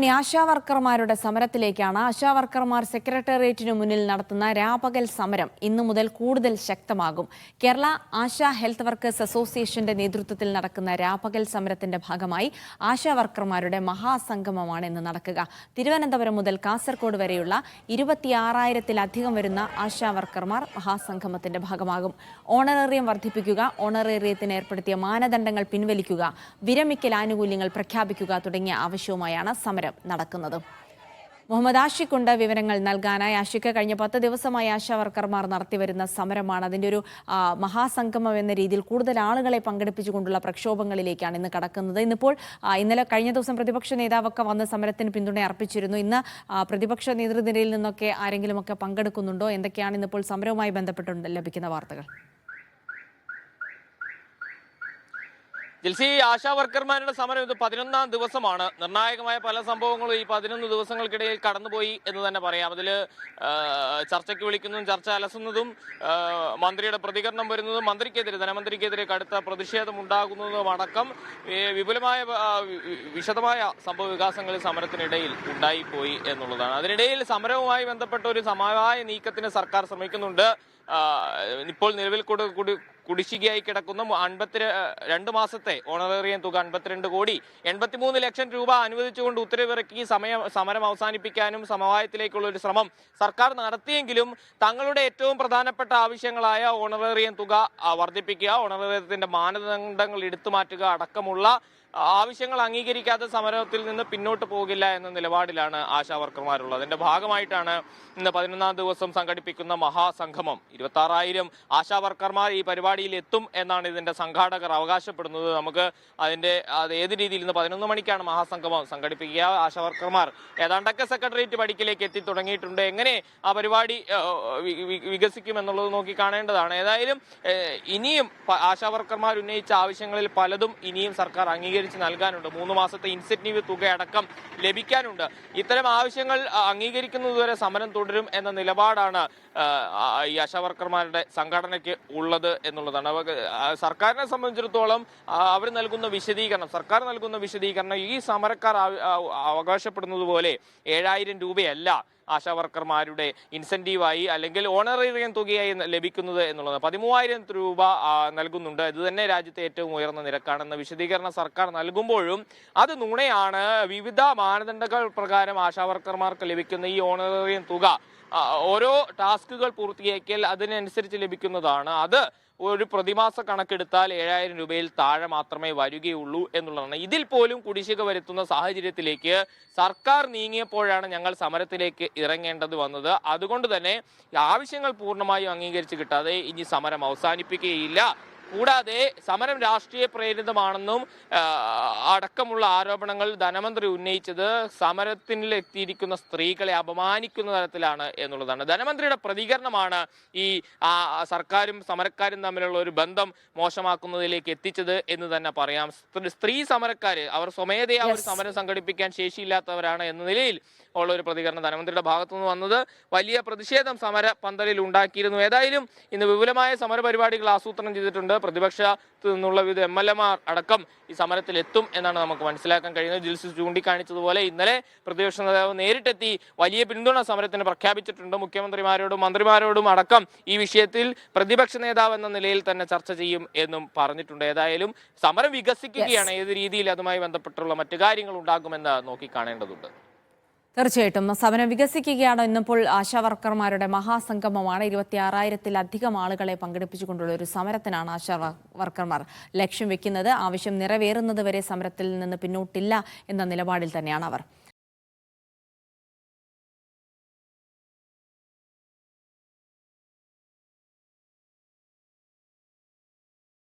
ഇനി ആശാവർക്കർമാരുടെ സമരത്തിലേക്കാണ് ആശാവർക്കർമാർ സെക്രട്ടേറിയറ്റിനു മുന്നിൽ നടത്തുന്ന രാപകൽ സമരം ഇന്നു മുതൽ കൂടുതൽ ശക്തമാകും. കേരള ആശാ ഹെൽത്ത് വർക്കേഴ്സ് അസോസിയേഷന്റെ നേതൃത്വത്തിൽ നടക്കുന്ന രാപകൽ സമരത്തിന്റെ ഭാഗമായി ആശാവർക്കർമാരുടെ മഹാസംഗമമാണ് ഇന്ന് നടക്കുക. തിരുവനന്തപുരം മുതൽ കാസർഗോഡ് വരെയുള്ള ഇരുപത്തിയാറായിരത്തിലധികം വരുന്ന ആശാവർക്കർമാർ മഹാസംഗമത്തിന്റെ ഭാഗമാകും. ഓണറേറിയം വർദ്ധിപ്പിക്കുക ഓണറേറിയത്തിന് ഏർപ്പെടുത്തിയ മാനദണ്ഡങ്ങൾ പിൻവലിക്കുക വിരമിക്കൽ ആനുകൂല്യങ്ങൾ പ്രഖ്യാപിക്കുക തുടങ്ങിയ ആവശ്യവുമായാണ് സമരം. നടക്കുന്നത്. മുഹമ്മദ് ആഷിഖുണ്ട് വിവരങ്ങൾ നൽകാനായി. ആഷിഖ് കഴിഞ്ഞ പത്ത് ദിവസമായി ആശാവർക്കർമാർ നടത്തിവരുന്ന സമരമാണ്. അതിന്റെ ഒരു മഹാസംഗമം എന്ന രീതിയിൽ കൂടുതൽ ആളുകളെ പങ്കെടുപ്പിച്ചുകൊണ്ടുള്ള പ്രക്ഷോഭങ്ങളിലേക്കാണ് ഇന്ന് കടക്കുന്നത്. ഇന്നിപ്പോൾ ഇന്നലെ കഴിഞ്ഞ ദിവസം പ്രതിപക്ഷ നേതാവൊക്കെ വന്ന് സമരത്തിന് പിന്തുണ അർപ്പിച്ചിരുന്നു. ഇന്ന് പ്രതിപക്ഷ നേതൃനിരയിൽ നിന്നൊക്കെ ആരെങ്കിലുമൊക്കെ പങ്കെടുക്കുന്നുണ്ടോ? എന്തൊക്കെയാണ് ഇന്നിപ്പോൾ സമരവുമായി ബന്ധപ്പെട്ടുണ്ട് ലഭിക്കുന്ന വാർത്തകൾ? ജിൽസി ആശാ വർക്കർമാരുടെ സമരം ഇത് പതിനൊന്നാം ദിവസമാണ്. നിർണായകമായ പല സംഭവങ്ങളും ഈ പതിനൊന്ന് ദിവസങ്ങൾക്കിടയിൽ കടന്നുപോയി എന്ന് തന്നെ പറയാം. അതിൽ ചർച്ചയ്ക്ക് വിളിക്കുന്നതും ചർച്ച അലസുന്നതും മന്ത്രിയുടെ പ്രതികരണം വരുന്നതും മന്ത്രിക്കെതിരെ ധനമന്ത്രിക്കെതിരെ കടുത്ത പ്രതിഷേധം ഉണ്ടാകുന്നതും അടക്കം വിപുലമായ വിശദമായ സംഭവ വികാസങ്ങൾ സമരത്തിനിടയിൽ ഉണ്ടായിപ്പോയി എന്നുള്ളതാണ്. അതിനിടയിൽ സമരവുമായി ബന്ധപ്പെട്ട ഒരു സമവായ നീക്കത്തിന് സർക്കാർ ശ്രമിക്കുന്നുണ്ട്. ഇപ്പോൾ നിലവിൽ കൂടി കുടിശ്ശികയായി കിടക്കുന്ന. അൻപത്തി രണ്ട് മാസത്തെ ഓണറേറിയം തുക അൻപത്തിരണ്ട് കോടി. എൺപത്തിമൂന്ന് ലക്ഷം രൂപ അനുവദിച്ചുകൊണ്ട് ഉത്തരവിറക്കി സമയം സമരം അവസാനിപ്പിക്കാനും സമവായത്തിലേക്കുള്ള ഒരു ശ്രമം സർക്കാർ നടത്തിയെങ്കിലും തങ്ങളുടെ ഏറ്റവും പ്രധാനപ്പെട്ട ആവശ്യങ്ങളായ ഓണറേറിയം തുക വർദ്ധിപ്പിക്കുക ഓണറേറിയത്തിന്റെ മാനദണ്ഡങ്ങൾ എടുത്തു മാറ്റുക അടക്കമുള്ള ആവശ്യങ്ങൾ അംഗീകരിക്കാത്ത സമരത്തിൽ നിന്ന് പിന്നോട്ട് പോകില്ല എന്ന നിലപാടിലാണ് ആശാ വർക്കർമാരുള്ളത്. അതിന്റെ ഭാഗമായിട്ടാണ് ഇന്ന് പതിനൊന്നാം ദിവസം സംഘടിപ്പിക്കുന്ന മഹാസംഗമം. ഇരുപത്തി ആറായിരം ആശാ വർക്കർമാർ ഈ പരിപാടിയിൽ എത്തും എന്നാണ് ഇതിന്റെ സംഘാടകർ അവകാശപ്പെടുന്നത്. നമുക്ക് അതിന്റെ അത് ഏത് രീതിയിൽ ഇന്ന് പതിനൊന്ന് മണിക്കാണ് മഹാസംഗമം സംഘടിപ്പിക്കുക? ആശാ വർക്കർമാർ ഏതാണ്ടൊക്കെ സെക്രട്ടേറിയറ്റ് പടിക്കിലേക്ക് എത്തി തുടങ്ങിയിട്ടുണ്ട്. എങ്ങനെ ആ പരിപാടി വികസിക്കും എന്നുള്ളത് നോക്കി കാണേണ്ടതാണ്. ഏതായാലും ഇനിയും ആശാ വർക്കർമാർ ഉന്നയിച്ച ആവശ്യങ്ങളിൽ പലതും ഇനിയും സർക്കാർ അംഗീകരിച്ച് നൽകാനുണ്ട്. മൂന്ന് മാസത്തെ ഇൻസെന്റീവ് തുക അടക്കം ലഭിക്കാനുണ്ട്. ഇത്തരം ആവശ്യങ്ങൾ അംഗീകരിക്കുന്നതുവരെ സമരം തുടരും എന്ന നിലപാടാണ് ഈ ആശാവർക്കർമാരുടെ സംഘടനയ്ക്ക് ഉള്ളത് എന്നുള്ളതാണ്. സർക്കാരിനെ സംബന്ധിച്ചിടത്തോളം അവർ നൽകുന്ന വിശദീകരണം സർക്കാർ നൽകുന്ന വിശദീകരണം ഈ സമരക്കാർ അവകാശപ്പെടുന്നത് പോലെ ഏഴായിരം രൂപയല്ല. ആശാ വർക്കർമാരുടെ ഇൻസെന്റീവായി അല്ലെങ്കിൽ ഓണറേറിയം തുകയായി ലഭിക്കുന്നത് എന്നുള്ളത്. പതിമൂവായിരം രൂപ നൽകുന്നുണ്ട്. ഇത് തന്നെ രാജ്യത്തെ ഏറ്റവും ഉയർന്ന നിരക്കാണെന്ന് വിശദീകരണം സർക്കാർ നൽകുമ്പോഴും അത് നുണയാണ്. വിവിധ മാനദണ്ഡങ്ങൾ പ്രകാരം ആശാവർക്കർമാർക്ക് ലഭിക്കുന്ന ഈ ഓണറേറിയം തുക ഓരോ ടാസ്കുകൾ പൂർത്തിയാക്കിയാൽ അതിനനുസരിച്ച് ലഭിക്കുന്നതാണ്. അത് ഒരു പ്രതിമാസ കണക്കെടുത്താൽ ഏഴായിരം രൂപയിൽ താഴെ മാത്രമേ വരികയുള്ളൂ എന്നുള്ളതാണ്. ഇതിൽ പോലും കുടിശ്ശിക വരുത്തുന്ന സാഹചര്യത്തിലേക്ക് സർക്കാർ നീങ്ങിയപ്പോഴാണ് ഞങ്ങൾ സമരത്തിലേക്ക് ഇറങ്ങേണ്ടത് വന്നത്. അതുകൊണ്ട് തന്നെ ആവശ്യങ്ങൾ പൂർണമായും അംഗീകരിച്ച് കിട്ടാതെ ഇനി സമരം അവസാനിപ്പിക്കുകയില്ല. കൂടാതെ സമരം രാഷ്ട്രീയ പ്രേരിതമാണെന്നും അടക്കമുള്ള ആരോപണങ്ങൾ ധനമന്ത്രി ഉന്നയിച്ചത് സമരത്തിൽ എത്തിയിരിക്കുന്ന സ്ത്രീകളെ അപമാനിക്കുന്ന തരത്തിലാണ് എന്നുള്ളതാണ്. ധനമന്ത്രിയുടെ പ്രതികരണമാണ് ഈ സർക്കാരും സമരക്കാരും തമ്മിലുള്ള ഒരു ബന്ധം മോശമാക്കുന്നതിലേക്ക് എത്തിച്ചത് എന്ന് തന്നെ പറയാം. സ്ത്രീ- സമരക്കാര് അവർ സ്വമേധയാ ഒരു സമരം സംഘടിപ്പിക്കാൻ ശേഷിയില്ലാത്തവരാണ് എന്ന നിലയിൽ ഉള്ള ഒരു പ്രതികരണം ധനമന്ത്രിയുടെ ഭാഗത്തു നിന്ന് വന്നത്. വലിയ പ്രതിഷേധം സമര പന്തലിൽ ഉണ്ടാക്കിയിരുന്നു. ഏതായാലും ഇന്ന് വിപുലമായ സമര പരിപാടികൾ ആസൂത്രണം ചെയ്തിട്ടുണ്ട്. പ്രതിപക്ഷത്തു നിന്നുള്ള വിവിധ എം എൽ എമാർ അടക്കം ഈ സമരത്തിൽ എത്തും എന്നാണ് നമുക്ക് മനസ്സിലാക്കാൻ കഴിയുന്നത്. ജിൽസിൽ ചൂണ്ടിക്കാണിച്ചതുപോലെ ഇന്നലെ പ്രതിപക്ഷ നേതാവ് നേരിട്ടെത്തി വലിയ പിന്തുണ സമരത്തിന് പ്രഖ്യാപിച്ചിട്ടുണ്ട്. മുഖ്യമന്ത്രിമാരോടും മന്ത്രിമാരോടും അടക്കം ഈ വിഷയത്തിൽ പ്രതിപക്ഷ നേതാവ് എന്ന നിലയിൽ തന്നെ ചർച്ച ചെയ്യും എന്നും പറഞ്ഞിട്ടുണ്ട്. ഏതായാലും സമരം വികസിക്കുകയാണ്. ഏത് രീതിയിൽ അതുമായി ബന്ധപ്പെട്ടുള്ള മറ്റു കാര്യങ്ങൾ ഉണ്ടാകുമെന്ന് നോക്കി കാണേണ്ടതുണ്ട് തീർച്ചയായിട്ടും. സമരം വികസിക്കുകയാണ് ഇന്നിപ്പോൾ ആശാവർക്കർമാരുടെ മഹാസംഗമമാണ്. ഇരുപത്തി ആറായിരത്തിലധികം ആളുകളെ പങ്കെടുപ്പിച്ചുകൊണ്ടുള്ള ഒരു സമരത്തിനാണ് ആശാ വർക്കർമാർ ലക്ഷ്യം വെക്കുന്നത്. ആവശ്യം നിറവേറുന്നതുവരെ സമരത്തിൽ നിന്ന് പിന്നോട്ടില്ല എന്ന നിലപാടിൽ തന്നെയാണ് അവർ.